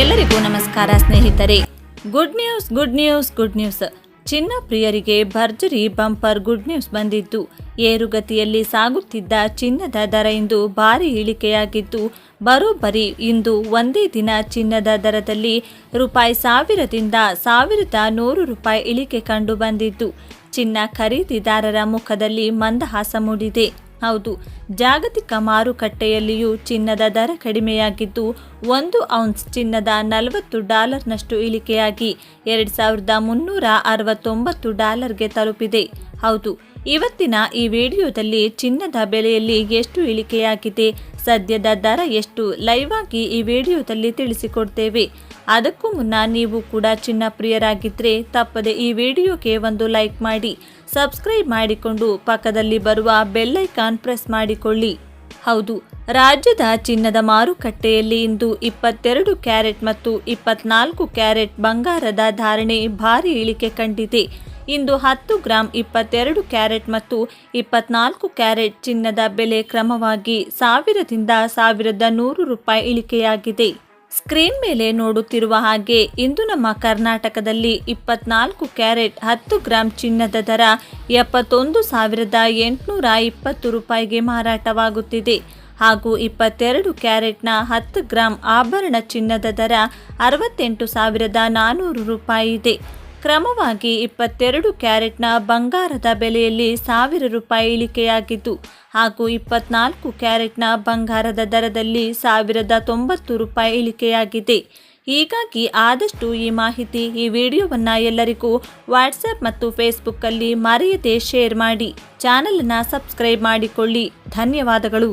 ಎಲ್ಲರಿಗೂ ನಮಸ್ಕಾರ ಸ್ನೇಹಿತರೆ. Good news good news good news ಚಿನ್ನ ಪ್ರಿಯರಿಗೆ ಭರ್ಜರಿ ಬಂಪರ್ ಗುಡ್ ನ್ಯೂಸ್ ಬಂದಿದ್ದು. ಏರುಗತಿಯಲ್ಲಿ ಸಾಗುತ್ತಿದ್ದ ಚಿನ್ನದ ದರ ಇಂದು ಭಾರಿ ಇಳಿಕೆಯಾಗಿದ್ದು, ಬರೋಬ್ಬರಿ ಇಂದು ಒಂದೇ ದಿನ ಚಿನ್ನದ ದರದಲ್ಲಿ ರೂಪಾಯಿ ಸಾವಿರದಿಂದ ಸಾವಿರದ ನೂರು ರೂಪಾಯಿ ಇಳಿಕೆ ಕಂಡು ಬಂದಿದ್ದು. ಚಿನ್ನ ಖರೀದಿದಾರರ ಮುಖದಲ್ಲಿ ಮಂದಹಾಸ ಮೂಡಿದೆ. ಹೌದು, ಜಾಗತಿಕ ಮಾರುಕಟ್ಟೆಯಲ್ಲಿಯೂ ಚಿನ್ನದ ದರ ಕಡಿಮೆಯಾಗಿದ್ದು, ಒಂದು ಔನ್ಸ್ ಚಿನ್ನದ ನಲವತ್ತು ಡಾಲರ್ನಷ್ಟು ಇಳಿಕೆಯಾಗಿ, ಎರಡು ಸಾವಿರದ ಮುನ್ನೂರ ಅರವತ್ತೊಂಬತ್ತು ಡಾಲರ್ಗೆ ತಲುಪಿದೆ. ಹೌದು, ಇವತ್ತಿನ ಈ ವಿಡಿಯೋದಲ್ಲಿ ಚಿನ್ನದ ಬೆಲೆಯಲ್ಲಿ ಎಷ್ಟು ಇಳಿಕೆಯಾಗಿದೆ, ಸದ್ಯದ ದರ ಎಷ್ಟು ಲೈವ್ ಆಗಿ ಈ ವಿಡಿಯೋದಲ್ಲಿ ತಿಳಿಸಿಕೊಡ್ತೇವೆ. ಅದಕ್ಕೂ ಮುನ್ನ ನೀವು ಕೂಡ ಚಿನ್ನ ಪ್ರಿಯರಾಗಿದ್ದರೆ ತಪ್ಪದೆ ಈ ವಿಡಿಯೋಗೆ ಒಂದು ಲೈಕ್ ಮಾಡಿ, ಸಬ್ಸ್ಕ್ರೈಬ್ ಮಾಡಿಕೊಂಡು ಪಕ್ಕದಲ್ಲಿ ಬರುವ ಬೆಲ್ಲೈಕಾನ್ ಪ್ರೆಸ್ ಮಾಡಿಕೊಳ್ಳಿ. ಹೌದು, ರಾಜ್ಯದ ಚಿನ್ನದ ಮಾರುಕಟ್ಟೆಯಲ್ಲಿ ಇಂದು ಇಪ್ಪತ್ತೆರಡು ಕ್ಯಾರೆಟ್ ಮತ್ತು ಇಪ್ಪತ್ನಾಲ್ಕು ಕ್ಯಾರೆಟ್ ಬಂಗಾರದ ಧಾರಣೆ ಭಾರಿ ಇಳಿಕೆ ಕಂಡಿದೆ. ಇಂದು ಹತ್ತು ಗ್ರಾಂ ಇಪ್ಪತ್ತೆರಡು ಕ್ಯಾರೆಟ್ ಮತ್ತು ಇಪ್ಪತ್ನಾಲ್ಕು ಕ್ಯಾರೆಟ್ ಚಿನ್ನದ ಬೆಲೆ ಕ್ರಮವಾಗಿ ಸಾವಿರದಿಂದ ಸಾವಿರದ ನೂರು ರೂಪಾಯಿ ಇಳಿಕೆಯಾಗಿದೆ. ಸ್ಕ್ರೀನ್ ಮೇಲೆ ನೋಡುತ್ತಿರುವ ಹಾಗೆ ಇಂದು ನಮ್ಮ ಕರ್ನಾಟಕದಲ್ಲಿ ಇಪ್ಪತ್ನಾಲ್ಕು ಕ್ಯಾರೆಟ್ ಹತ್ತು ಗ್ರಾಂ ಚಿನ್ನದ ದರ ಎಪ್ಪತ್ತೊಂದು ಸಾವಿರದ ಎಂಟುನೂರ ಇಪ್ಪತ್ತು ರೂಪಾಯಿಗೆ ಮಾರಾಟವಾಗುತ್ತಿದೆ. ಹಾಗೂ ಇಪ್ಪತ್ತೆರಡು ಕ್ಯಾರೆಟ್ನ ಹತ್ತು ಗ್ರಾಂ ಆಭರಣ ಚಿನ್ನದ ದರ ಅರವತ್ತೆಂಟು ಸಾವಿರದ ನಾನ್ನೂರು ರೂಪಾಯಿ ಇದೆ. ಕ್ರಮವಾಗಿ ಇಪ್ಪತ್ತೆರಡು ಕ್ಯಾರೆಟ್ನ ಬಂಗಾರದ ಬೆಲೆಯಲ್ಲಿ ಸಾವಿರ ರೂಪಾಯಿ ಇಳಿಕೆಯಾಗಿದ್ದು ಹಾಗೂ ಇಪ್ಪತ್ನಾಲ್ಕು ಕ್ಯಾರೆಟ್ನ ಬಂಗಾರದ ದರದಲ್ಲಿ ಸಾವಿರದ ತೊಂಬತ್ತು ರೂಪಾಯಿ ಇಳಿಕೆಯಾಗಿದೆ. ಹೀಗಾಗಿ ಆದಷ್ಟು ಈ ಮಾಹಿತಿ ಈ ವಿಡಿಯೋವನ್ನು ಎಲ್ಲರಿಗೂ ವಾಟ್ಸಪ್ ಮತ್ತು ಫೇಸ್ಬುಕ್ಕಲ್ಲಿ ಮರೆಯದೆ ಶೇರ್ ಮಾಡಿ. ಚಾನಲನ್ನು ಸಬ್ಸ್ಕ್ರೈಬ್ ಮಾಡಿಕೊಳ್ಳಿ. ಧನ್ಯವಾದಗಳು.